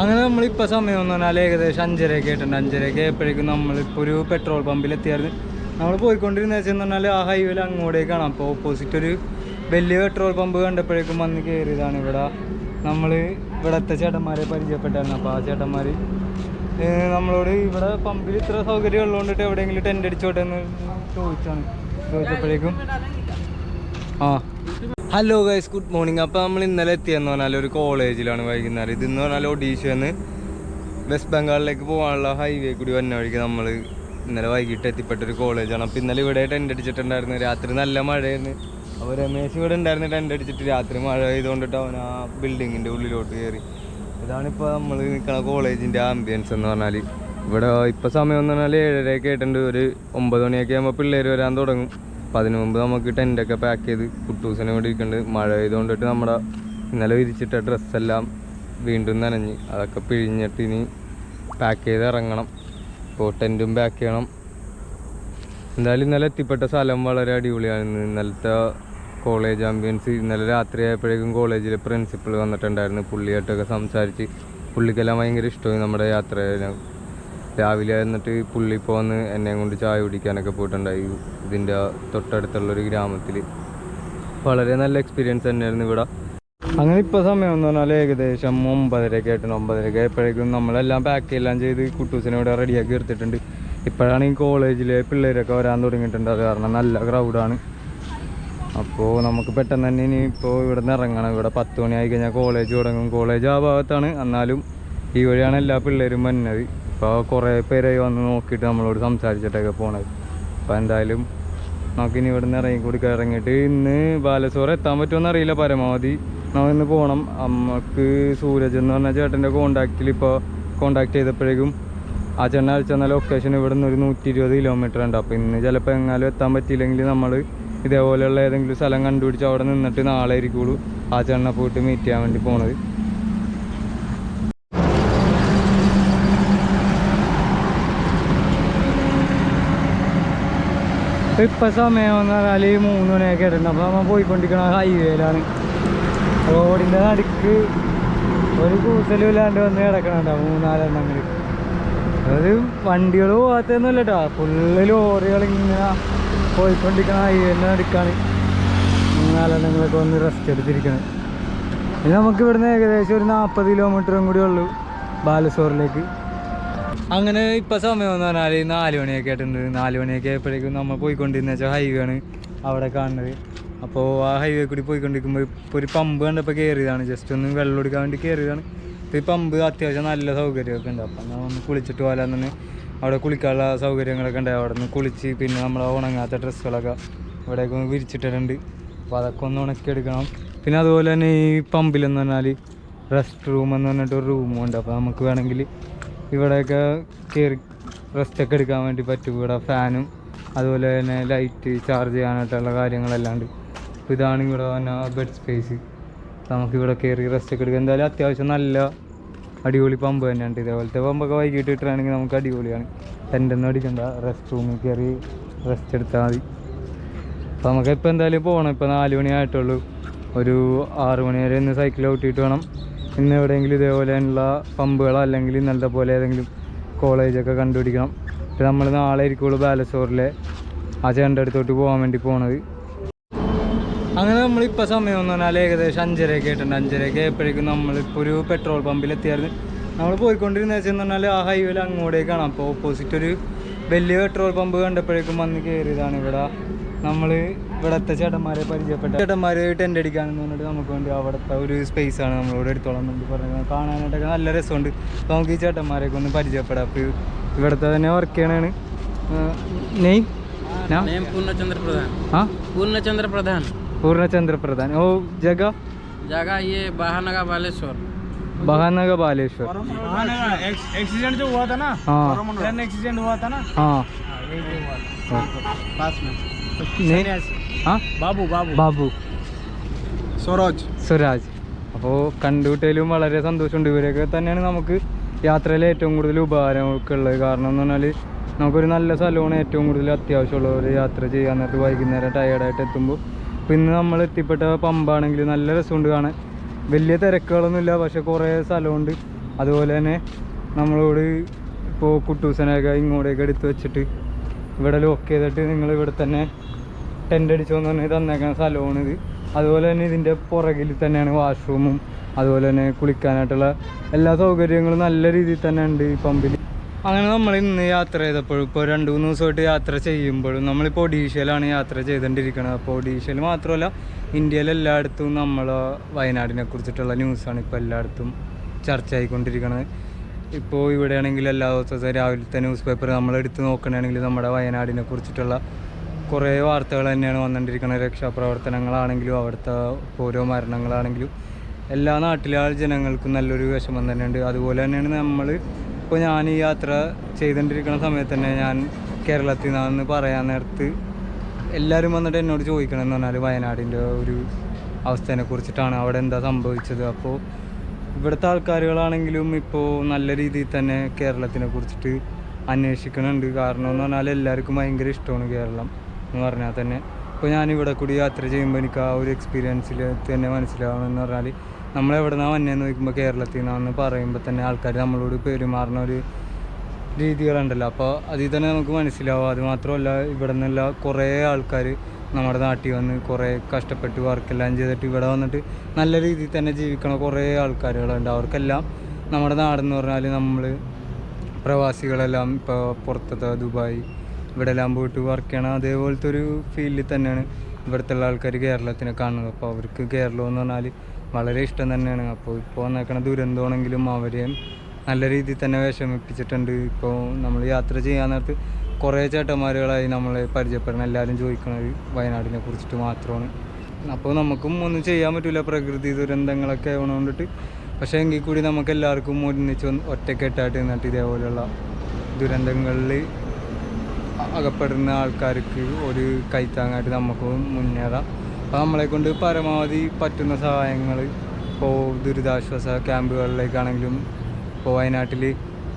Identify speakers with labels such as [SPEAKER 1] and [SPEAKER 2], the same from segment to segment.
[SPEAKER 1] അങ്ങനെ നമ്മളിപ്പോൾ സമയം എന്ന് പറഞ്ഞാൽ ഏകദേശം അഞ്ചരയൊക്കെ ആയിട്ടുണ്ട്. അഞ്ചരയൊക്കെ ആയപ്പോഴേക്കും നമ്മളിപ്പോൾ ഒരു പെട്രോൾ പമ്പിൽ എത്തിയായിരുന്നു. നമ്മൾ പോയിക്കൊണ്ടിരുന്ന വെച്ചെന്ന് പറഞ്ഞാൽ ആ ഹൈവേയിൽ അങ്ങോട്ടേക്കാണ്. അപ്പോൾ ഓപ്പോസിറ്റ് ഒരു വലിയ പെട്രോൾ പമ്പ് കണ്ടപ്പോഴേക്കും വന്ന് കയറിയതാണ് ഇവിടെ. നമ്മൾ ഇവിടുത്തെ ചേട്ടന്മാരെ പരിചയപ്പെട്ടായിരുന്നു. അപ്പോൾ ആ ചേട്ടന്മാർ നമ്മളോട് ഇവിടെ പമ്പിൽ ഇത്ര സൗകര്യം ഉള്ളതുകൊണ്ടിട്ട് എവിടെയെങ്കിലും ടെന്റ് അടിച്ചോട്ടെ എന്ന് ചോദിച്ചാണ്. ചോദിച്ചപ്പോഴേക്കും ആ ഹലോ ഗൈസ് ഗുഡ് മോർണിംഗ് അപ്പോൾ നമ്മൾ ഇന്നലെ എത്തിയെന്ന് പറഞ്ഞാൽ ഒരു കോളേജിലാണ് വൈകുന്നേരം. ഇതെന്ന് പറഞ്ഞാൽ ഒഡീഷന്ന് വെസ്റ്റ് ബംഗാളിലേക്ക് പോകാനുള്ള ഹൈവേ കൂടി വന്ന വഴിക്ക് നമ്മൾ ഇന്നലെ വൈകിട്ട് എത്തിപ്പെട്ട ഒരു കോളേജാണ് അപ്പോൾ ഇന്നലെ ഇവിടെ ടെന്റ് അടിച്ചിട്ടുണ്ടായിരുന്നു. രാത്രി നല്ല മഴയായിരുന്നു. അപ്പോൾ രമേശ് ഇവിടെ ഉണ്ടായിരുന്നു ടെന്റ് അടിച്ചിട്ട്. രാത്രി മഴ ചെയ്തുകൊണ്ടിട്ട് അവൻ ആ ബിൽഡിങ്ങിന്റെ ഉള്ളിലോട്ട് കയറി ഇതാണിപ്പോൾ നമ്മൾ നിൽക്കുന്ന കോളേജിന്റെ ആംബിയൻസ് എന്ന് പറഞ്ഞാൽ ഇവിടെ ഇപ്പോൾ സമയം എന്ന് പറഞ്ഞാൽ ഏഴരയൊക്കെ ആയിട്ടുണ്ട്. ഒരു ഒമ്പത് മണിയൊക്കെ ആകുമ്പോൾ പിള്ളേർ വരാൻ തുടങ്ങും. അപ്പം അതിനു മുമ്പ് നമുക്ക് ടെന്റൊക്കെ പാക്ക് ചെയ്ത് കുട്ടൂസിനെ വേണ്ടി ഇരിക്കുന്നുണ്ട് മഴ പെയ്തുകൊണ്ടിട്ട് നമ്മുടെ ഇന്നലെ വിരിച്ചിട്ട ഡ്രസ്സെല്ലാം വീണ്ടും നനഞ്ഞ്. അതൊക്കെ പിഴിഞ്ഞിട്ട് ഇനി പാക്ക് ചെയ്ത് ഇറങ്ങണം. ഇപ്പോൾ ടെന്റും പാക്ക് ചെയ്യണം. എന്തായാലും ഇന്നലെ എത്തിപ്പെട്ട സ്ഥലം വളരെ അടിപൊളിയാണ്. ഇന്ന് ഇന്നലത്തെ കോളേജ് ആംബിയൻസ് ഇന്നലെ രാത്രി ആയപ്പോഴേക്കും കോളേജിലെ പ്രിൻസിപ്പൾ വന്നിട്ടുണ്ടായിരുന്നു. പുള്ളിയായിട്ടൊക്കെ സംസാരിച്ച് പുള്ളിക്കെല്ലാം ഭയങ്കര ഇഷ്ടമായി നമ്മുടെ യാത്ര രാവിലെ എന്നിട്ട് പുള്ളി ഇപ്പോൾ വന്ന് എന്നെയും കൊണ്ട് ചായ കുടിക്കാനൊക്കെ പോയിട്ടുണ്ടായി. ഇതിന്റെ തൊട്ടടുത്തുള്ളൊരു ഗ്രാമത്തിൽ. വളരെ നല്ല എക്സ്പീരിയൻസ് തന്നെയായിരുന്നു ഇവിടെ. അങ്ങനെ ഇപ്പോൾ സമയം എന്ന് പറഞ്ഞാൽ ഏകദേശം ഒമ്പതരയൊക്കെ ആയിട്ടുണ്ട്. ഒമ്പതരയൊക്കെ ആയപ്പോഴേക്കും നമ്മളെല്ലാം പാക്ക് എല്ലാം ചെയ്ത് കുട്ടൂസിനെ ഇവിടെ റെഡിയാക്കി എടുത്തിട്ടുണ്ട്. ഇപ്പോഴാണ് ഈ കോളേജിലെ പിള്ളേരൊക്കെ വരാൻ തുടങ്ങിയിട്ടുണ്ട്. അത് കാരണം നല്ല ക്രൗഡാണ് അപ്പോൾ നമുക്ക് പെട്ടെന്ന് തന്നെ ഇനി ഇപ്പോൾ ഇവിടെ നിന്ന് ഇറങ്ങണം. ഇവിടെ പത്ത് മണി ആയി കഴിഞ്ഞാൽ കോളേജ് തുടങ്ങും. കോളേജ് ആ ഭാഗത്താണ്. എന്നാലും ഈ വഴിയാണ് എല്ലാ പിള്ളേരും വന്നത്. ഇപ്പോൾ കുറേ പേരായി വന്ന് നോക്കിയിട്ട് നമ്മളോട് സംസാരിച്ചിട്ടൊക്കെ പോണത് അപ്പോൾ എന്തായാലും നമുക്കിനി ഇവിടെ നിന്ന് ഇറങ്ങി കൂടി ഇറങ്ങിയിട്ട് ഇന്ന് ബാലസോർ എത്താൻ പറ്റുമെന്ന് അറിയില്ല. പരമാവധി നമ്മൾ ഇന്ന് പോകണം അമ്മയ്ക്ക് സൂരജ് എന്ന് പറഞ്ഞ ചേട്ടന്റെ കോണ്ടാക്റ്റിൽ ഇപ്പോൾ കോണ്ടാക്ട് ചെയ്തപ്പോഴേക്കും ആ ചേട്ടൻ അയച്ചു തന്ന ലൊക്കേഷൻ ഇവിടെ നിന്ന് ഒരു നൂറ്റി ഇരുപത് കിലോമീറ്റർ ഉണ്ട്. അപ്പോൾ ഇന്ന് ചിലപ്പോൾ എങ്ങാനും എത്താൻ പറ്റിയില്ലെങ്കിൽ നമ്മൾ ഇതേപോലെയുള്ള ഏതെങ്കിലും സ്ഥലം കണ്ടുപിടിച്ച് അവിടെ നിന്നിട്ട് നാളെ ആയിരിക്കുള്ളൂ ആ ചേട്ടനെ പോയിട്ട് മീറ്റ് ചെയ്യാൻ വേണ്ടി പോണത്. ഇപ്പൊ സമയം എന്ന് പറഞ്ഞാൽ മൂന്ന് മണിയൊക്കെ ആയിട്ടുണ്ട്. അപ്പോൾ നമ്മൾ പോയിക്കൊണ്ടിരിക്കണ ഹൈവേയിലാണ് റോഡിന്റെ നടുക്ക് ഒരു കൂസലും ഇല്ലാണ്ട് വന്ന് കിടക്കണുണ്ടാവും മൂന്നാലെണ്ണങ്ങൾ അത് വണ്ടികൾ പോകാത്തൊന്നുമില്ല കേട്ടോ ഫുള്ള് ലോറികൾ ഇങ്ങനെ പോയിക്കൊണ്ടിരിക്കണ ഹൈവേന്റെ നടുക്കാണ് മൂന്നാലെണ്ണങ്ങളൊക്കെ വന്ന് റെസ്റ്റ് എടുത്തിരിക്കണത്. ഇനി നമുക്ക് ഇവിടുന്ന് ഏകദേശം ഒരു നാൽപ്പത് കിലോമീറ്ററും കൂടി ഉള്ളൂ ബാലസോറിലേക്ക് അങ്ങനെ ഇപ്പം സമയം എന്ന് പറഞ്ഞാൽ നാല് മണിയൊക്കെ ആയിട്ടുണ്ട്. നാല് മണിയൊക്കെ ആയപ്പോഴേക്കും നമ്മൾ പോയിക്കൊണ്ടിരുന്ന വെച്ചാൽ ഹൈവേ ആണ് അവിടെ കാണുന്നത്. അപ്പോൾ ആ ഹൈവേ കൂടി പോയിക്കൊണ്ടിരിക്കുമ്പോൾ ഇപ്പോൾ ഒരു പമ്പ് കണ്ടപ്പോൾ കയറിയതാണ് ജസ്റ്റ് ഒന്ന് വെള്ളം എടുക്കാൻ വേണ്ടി കയറിയതാണ് ഈ പമ്പ് അത്യാവശ്യം നല്ല സൗകര്യമൊക്കെ ഉണ്ട്. അപ്പം നമ്മൾ കുളിച്ചിട്ട് പോകാൻ തന്നെ അവിടെ കുളിക്കാനുള്ള സൗകര്യങ്ങളൊക്കെ ഉണ്ട്. അവിടെ നിന്ന് കുളിച്ച് പിന്നെ നമ്മൾ ഉണങ്ങാത്ത ഡ്രസ്സുകളൊക്കെ ഇവിടേക്ക് വിരിച്ചിട്ടിട്ടുണ്ട്. അപ്പോൾ അതൊക്കെ ഒന്ന് ഉണക്കിയെടുക്കണം. പിന്നെ അതുപോലെ തന്നെ ഈ പമ്പിലെന്ന് പറഞ്ഞാൽ റെസ്റ്റ് റൂം എന്ന് പറഞ്ഞിട്ട് ഒരു റൂമുണ്ട് അപ്പോൾ നമുക്ക് വേണമെങ്കിൽ ഇവിടെയൊക്കെ കയറി റെസ്റ്റ് ഒക്കെ എടുക്കാൻ വേണ്ടി പറ്റും. ഇവിടെ ഫാനും അതുപോലെ തന്നെ ലൈറ്റ് ചാർജ് ചെയ്യാനായിട്ടുള്ള കാര്യങ്ങളെല്ലാം ഉണ്ട്. അപ്പോൾ ഇതാണ് ഇവിടെ തന്നെ ബെഡ് സ്പേസ് നമുക്കിവിടെ കയറി റെസ്റ്റ് ഒക്കെ എടുക്കാം എന്തായാലും അത്യാവശ്യം നല്ല അടിപൊളി പമ്പ് തന്നെയുണ്ട്. ഇതേപോലത്തെ പമ്പൊക്കെ വൈകിട്ട് ഇട്ടാണെങ്കിൽ നമുക്ക് അടിപൊളിയാണ്. ടെന്റൊന്നും അടിക്കണ്ട. റെസ്റ്റ് റൂമിൽ കയറി റെസ്റ്റ് എടുത്താൽ മതി. അപ്പോൾ നമുക്ക് ഇപ്പോൾ എന്തായാലും പോകണം ഇപ്പോൾ നാല് മണി ആയിട്ടുള്ളൂ. ഒരു ആറ് മണി വരെ ഇന്ന് സൈക്കിൾ ഔട്ടിയിട്ട് വേണം. ഇന്ന് എവിടെയെങ്കിലും ഇതേപോലെയുള്ള പമ്പുകളോ അല്ലെങ്കിൽ ഇന്നലത്തെ പോലെ ഏതെങ്കിലും കോളേജൊക്കെ കണ്ടുപിടിക്കണം. ഇപ്പം നമ്മൾ നാളെ ആയിരിക്കുള്ളൂ ബാലസോറിലെ. ആ ചേട്ടന്റെ അടുത്തോട്ട് പോകാൻ വേണ്ടി പോണത്. അങ്ങനെ നമ്മളിപ്പോൾ സമയം എന്ന് പറഞ്ഞാൽ ഏകദേശം അഞ്ചരയൊക്കെ ആയിട്ടുണ്ട്. അഞ്ചരയൊക്കെ ആയപ്പോഴേക്കും നമ്മളിപ്പോൾ ഒരു പെട്രോൾ പമ്പിലെത്തിയായിരുന്നു. നമ്മൾ പോയിക്കൊണ്ടിരുന്ന വെച്ചെന്ന് പറഞ്ഞാൽ ആ ഹൈവേയിൽ അങ്ങോട്ടേക്കാണ്. അപ്പോൾ ഓപ്പോസിറ്റ് ഒരു വലിയ പെട്രോൾ പമ്പ് കണ്ടപ്പോഴേക്കും വന്ന് കയറിയതാണ് ഇവിടെ. നമ്മൾ ഇവിടുത്തെ ചേട്ടന്മാരെ പരിചയപ്പെട്ട ചേട്ടന്മാർ ടെൻ്റ് അടിക്കാനെന്ന് പറഞ്ഞിട്ട് നമുക്ക് വേണ്ടി അവിടുത്തെ ഒരു സ്പേസ് ആണ് നമ്മളോട് എടുത്തോളാൻ വേണ്ടി പറഞ്ഞത് കാണാനായിട്ടൊക്കെ നല്ല രസമുണ്ട് അപ്പോൾ നമുക്ക് ഈ ചേട്ടന്മാരെയൊക്കെ ഒന്ന് പരിചയപ്പെടാം അപ്പോൾ ഇവിടുത്തെ തന്നെ വർക്ക് ചെയ്യണതാണ് നെയ് ना?
[SPEAKER 2] नेम पूर्णचंद्र प्रधान
[SPEAKER 1] हाँ
[SPEAKER 2] पूर्णचंद्र प्रधान
[SPEAKER 1] पूर्णचंद्र प्रधान ओ जगह
[SPEAKER 2] जगह ये बाहानगा बालेश्वर
[SPEAKER 1] बहानगर बालेश्वर
[SPEAKER 3] एक्सीडेंट जो हुआ था ना
[SPEAKER 1] हाँ
[SPEAKER 3] ट्रेन एक्सीडेंट हुआ था ना
[SPEAKER 1] हाँ
[SPEAKER 3] पास में ബാബു ബാബു.
[SPEAKER 1] ബാബു.
[SPEAKER 3] സ്വരാജ്.
[SPEAKER 1] സ്വരാജ്. അപ്പോൾ കണ്ടുകിട്ടേലും വളരെ സന്തോഷമുണ്ട്. ഇവരൊക്കെ തന്നെയാണ് നമുക്ക് യാത്രയിൽ ഏറ്റവും കൂടുതൽ ഉപകാരമൊക്കെ ഉള്ളത്. കാരണം എന്ന് പറഞ്ഞാൽ നമുക്കൊരു നല്ല സ്ഥലമാണ് ഏറ്റവും കൂടുതൽ അത്യാവശ്യമുള്ളവർ ഒരു യാത്ര ചെയ്യാൻ നേരത്ത് വൈകുന്നേരം ടയേർഡായിട്ട് എത്തുമ്പോൾ അപ്പോൾ ഇന്ന് നമ്മൾ എത്തിപ്പെട്ട പമ്പാണെങ്കിൽ നല്ല രസമുണ്ട് കാണാൻ. വലിയ തിരക്കുകളൊന്നുമില്ല പക്ഷേ കുറേ സ്ഥലമുണ്ട്. അതുപോലെ തന്നെ നമ്മളോട് ഇപ്പോൾ കുട്ടൂസനൊക്കെ ഇങ്ങോട്ടേക്ക് എടുത്ത് വെച്ചിട്ട് ഇവിടെ ലോക്ക് ചെയ്തിട്ട് നിങ്ങൾ ഇവിടെ തന്നെ ടെന്റ് അടിച്ചു തന്നെ തന്നേക്കുന്ന സ്ഥലമാണ് ഇത് അതുപോലെ തന്നെ ഇതിന്റെ പുറകിൽ തന്നെയാണ് വാഷ്റൂമും അതുപോലെ തന്നെ കുളിക്കാനായിട്ടുള്ള എല്ലാ സൗകര്യങ്ങളും നല്ല രീതിയിൽ തന്നെ ഉണ്ട് ഈ പമ്പിൽ അങ്ങനെ നമ്മൾ ഇന്ന് യാത്ര ചെയ്തപ്പോഴും ഇപ്പോൾ രണ്ട് മൂന്ന് ദിവസമായിട്ട് യാത്ര ചെയ്യുമ്പോഴും നമ്മളിപ്പോൾ ഒഡീഷയിലാണ് യാത്ര ചെയ്തുകൊണ്ടിരിക്കുന്നത് അപ്പോൾ ഒഡീഷയിൽ മാത്രമല്ല ഇന്ത്യയിലെല്ലായിടത്തും നമ്മൾ വയനാടിനെ കുറിച്ചിട്ടുള്ള ന്യൂസാണ് ഇപ്പോൾ എല്ലായിടത്തും ചർച്ച ആയിക്കൊണ്ടിരിക്കുന്നത് ഇപ്പോൾ ഇവിടെയാണെങ്കിൽ എല്ലാ ദിവസവും രാവിലത്തെ ന്യൂസ് പേപ്പർ നമ്മൾ എടുത്ത് നോക്കുകയാണെങ്കിൽ നമ്മുടെ വയനാടിനെ കുറിച്ചിട്ടുള്ള കുറേ വാർത്തകൾ തന്നെയാണ് വന്നുകൊണ്ടിരിക്കുന്നത് രക്ഷാപ്രവർത്തനങ്ങളാണെങ്കിലും അവിടുത്തെ ഓരോ മരണങ്ങളാണെങ്കിലും. എല്ലാ നാട്ടിലെ ജനങ്ങൾക്കും നല്ലൊരു വിഷമം തന്നെയുണ്ട്. അതുപോലെ തന്നെയാണ് നമ്മൾ ഇപ്പോൾ ഞാൻ ഈ യാത്ര ചെയ്തുകൊണ്ടിരിക്കുന്ന സമയത്ത് തന്നെ ഞാൻ കേരളത്തിൽ നിന്നാണെന്ന് പറയാൻ നേരത്ത് എല്ലാവരും വന്നിട്ട് എന്നോട് ചോദിക്കണമെന്ന് പറഞ്ഞാൽ വയനാടിന്റെ ഒരു അവസ്ഥയെ കുറിച്ചിട്ടാണ്. അവിടെ എന്താ സംഭവിച്ചത്? അപ്പോൾ ഇവിടുത്തെ ആൾക്കാരുകളാണെങ്കിലും ഇപ്പോൾ നല്ല രീതിയിൽ തന്നെ കേരളത്തിനെ കുറിച്ചിട്ട് അന്വേഷിക്കുന്നുണ്ട് കാരണം എന്ന് പറഞ്ഞാൽ എല്ലാവർക്കും ഭയങ്കര ഇഷ്ടമാണ് കേരളം. എന്ന് പറഞ്ഞാൽ തന്നെ ഇപ്പോൾ ഞാൻ ഇവിടെ കൂടി യാത്ര ചെയ്യുമ്പോൾ എനിക്ക് ആ ഒരു എക്സ്പീരിയൻസിൽ തന്നെ മനസ്സിലാവണമെന്ന് പറഞ്ഞാൽ നമ്മളെവിടെ നിന്നാണ് വന്നേന്ന് ചോദിക്കുമ്പോൾ കേരളത്തിൽ നിന്നാണെന്ന് പറയുമ്പോൾ തന്നെ ആൾക്കാർ നമ്മളോട് പെരുമാറുന്ന ഒരു രീതികളുണ്ടല്ലോ അപ്പോൾ അതിൽ തന്നെ നമുക്ക് മനസ്സിലാവും. അത് മാത്രമല്ല ഇവിടെ നിന്നുള്ള കുറേ ആൾക്കാർ നമ്മുടെ നാട്ടിൽ വന്ന് കുറേ കഷ്ടപ്പെട്ട് വർക്കെല്ലാം ചെയ്തിട്ട് ഇവിടെ വന്നിട്ട് നല്ല രീതിയിൽ തന്നെ ജീവിക്കണ കുറേ ആൾക്കാരുകളുണ്ട്. അവർക്കെല്ലാം നമ്മുടെ നാടെന്ന് പറഞ്ഞാൽ നമ്മൾ പ്രവാസികളെല്ലാം ഇപ്പോൾ പുറത്തത്തെ ദുബായ് ഇവിടെ എല്ലാം പോയിട്ട് വർക്ക് ചെയ്യണം അതേപോലത്തെ ഒരു ഫീൽഡിൽ തന്നെയാണ് ഇവിടുത്തെ ഉള്ള ആൾക്കാർ കേരളത്തിനെ കാണുന്നത്. അപ്പോൾ അവർക്ക് കേരളം എന്ന് പറഞ്ഞാൽ വളരെ ഇഷ്ടം തന്നെയാണ്. അപ്പോൾ ഇപ്പോൾ വന്നേക്കണ ദുരന്തമാണെങ്കിലും അവരെ നല്ല രീതിയിൽ തന്നെ വിഷമിപ്പിച്ചിട്ടുണ്ട്. ഇപ്പോൾ നമ്മൾ യാത്ര ചെയ്യാൻ നേരത്ത് കുറേ ചേട്ടന്മാരുകളായി നമ്മളെ പരിചയപ്പെടണം എല്ലാവരും ചോദിക്കുന്നത് വയനാടിനെ കുറിച്ചിട്ട് മാത്രമാണ്. അപ്പോൾ നമുക്കും ഒന്നും ചെയ്യാൻ പറ്റില്ല പ്രകൃതി ദുരന്തങ്ങളൊക്കെ ആവണോണ്ടിട്ട്. പക്ഷേ എങ്കിൽ കൂടി നമുക്ക് എല്ലാവർക്കും ഒരുമിച്ച് ഒറ്റക്കെട്ടായിട്ട് നിന്നിട്ട് ഇതേപോലെയുള്ള ദുരന്തങ്ങളിൽ അകപ്പെടുന്ന ആൾക്കാർക്ക് ഒരു കൈത്താങ്ങായിട്ട് നമുക്ക് മുന്നേറാം. അപ്പോൾ നമ്മളെ കൊണ്ട് പരമാവധി പറ്റുന്ന സഹായങ്ങൾ ഇപ്പോൾ ദുരിതാശ്വാസ ക്യാമ്പുകളിലേക്കാണെങ്കിലും ഇപ്പോൾ വയനാട്ടിൽ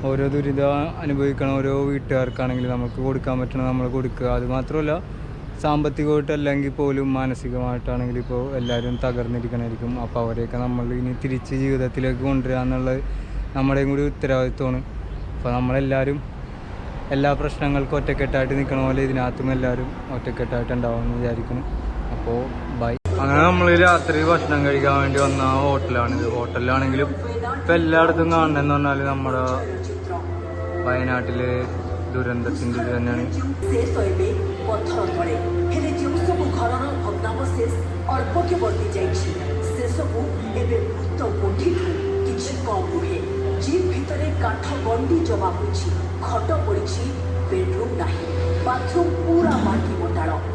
[SPEAKER 1] ഓരോ ദുരിതം അനുഭവിക്കണ ഓരോ വീട്ടുകാർക്കാണെങ്കിലും നമുക്ക് കൊടുക്കാൻ പറ്റണ നമ്മൾ കൊടുക്കുക. അതുമാത്രമല്ല സാമ്പത്തികമായിട്ട് അല്ലെങ്കിൽ പോലും മാനസികമായിട്ടാണെങ്കിൽ ഇപ്പോൾ എല്ലാവരും തകർന്നിരിക്കണമായിരിക്കും അപ്പോൾ അവരെയൊക്കെ നമ്മൾ ഇനി തിരിച്ച് ജീവിതത്തിലേക്ക് കൊണ്ടുവരിക എന്നുള്ളത് നമ്മുടെയും കൂടി ഉത്തരവാദിത്വമാണ്. അപ്പോൾ നമ്മളെല്ലാവരും എല്ലാ പ്രശ്നങ്ങൾക്കും ഒറ്റക്കെട്ടായിട്ട് നിൽക്കണ പോലെ ഇതിനകത്തും എല്ലാവരും ഒറ്റക്കെട്ടായിട്ട് ഉണ്ടാവുമെന്ന് വിചാരിക്കുന്നു അപ്പോൾ ബൈ അങ്ങനെ നമ്മൾ രാത്രി ഭക്ഷണം കഴിക്കാൻ വേണ്ടി വന്ന ഹോട്ടലാണിത് ഹോട്ടലിലാണെങ്കിലും ഇപ്പം എല്ലായിടത്തും കാണണമെന്ന് പറഞ്ഞാൽ നമ്മുടെ വയനാട്ടിലെ ദുരന്തത്തിൻ്റെ ഇത് തന്നെയാണ്
[SPEAKER 4] ସେ ଶୋଇବେ ପଥର ତଳେ ହେଲେ ଯେଉଁ ସବୁ ଘରର ଭଗ୍ନାବଶେଷ ଅଳ୍ପକେ ବର୍ତ୍ତି ଯାଇଛି ସେସବୁ ଏବେ ମୃତ କୋଠିଠୁ କିଛି କମ୍ ନୁହେଁ ଜିପ୍ કાઠો ગોંડી જવા પૂછી ખોટો પડી છે બેડરૂમ નહીં બાથરૂમ પૂરા માટી મોટાળો